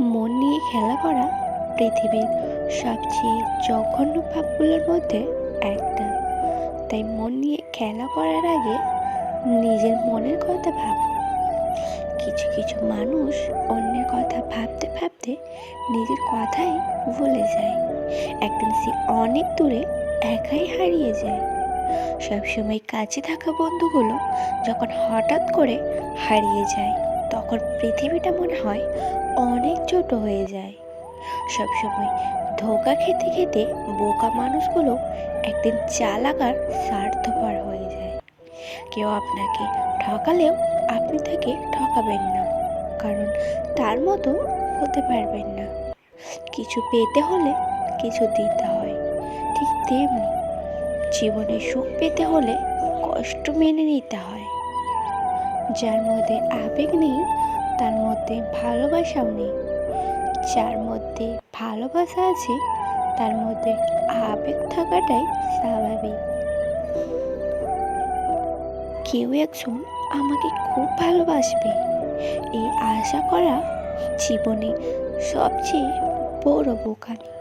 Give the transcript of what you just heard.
মন নিয়ে খেলা করা পৃথিবীর সবচেয়ে জঘন্য পাপগুলোর মধ্যে একটা। তাই মন নিয়ে খেলা করার আগে নিজের মনের কথা ভাবো। কিছু কিছু মানুষ অন্যের কথা ভাবতে ভাবতে নিজের কথাই ভুলে যায়। একদিন সে অনেক দূরে একাই হারিয়ে যায়। সবসময় কাছে থাকা বন্ধুগুলো যখন হঠাৎ করে হারিয়ে যায় তখন পৃথিবীটা মনে হয় অনেক ছোট হয়ে যায়। সবসময় ধোকা খেতে খেতে বোকা মানুষগুলো একদিন চালাক আর স্বার্থপর হয়ে যায়। কেউ আপনাকে ঠকালেও আপনি তাকে ঠকাবেন না, কারণ তার মতো হতে পারবেন না। কিছু পেতে হলে কিছু দিতে হয়, ঠিক তেমনি জীবনে সুখ পেতে হলে কষ্ট মেনে নিতে হয়। যার মধ্যে আবেগ নেই মধ্যে ভালোবাসাও নেই। যার মধ্যে ভালোবাসা আছে, তার মধ্যে আবেগ থাকাটাই স্বাভাবিক। কেউ একজন আমাকে খুব ভালোবাসবে। এই আশা করা জীবনে সবচেয়ে বড় বোকামি।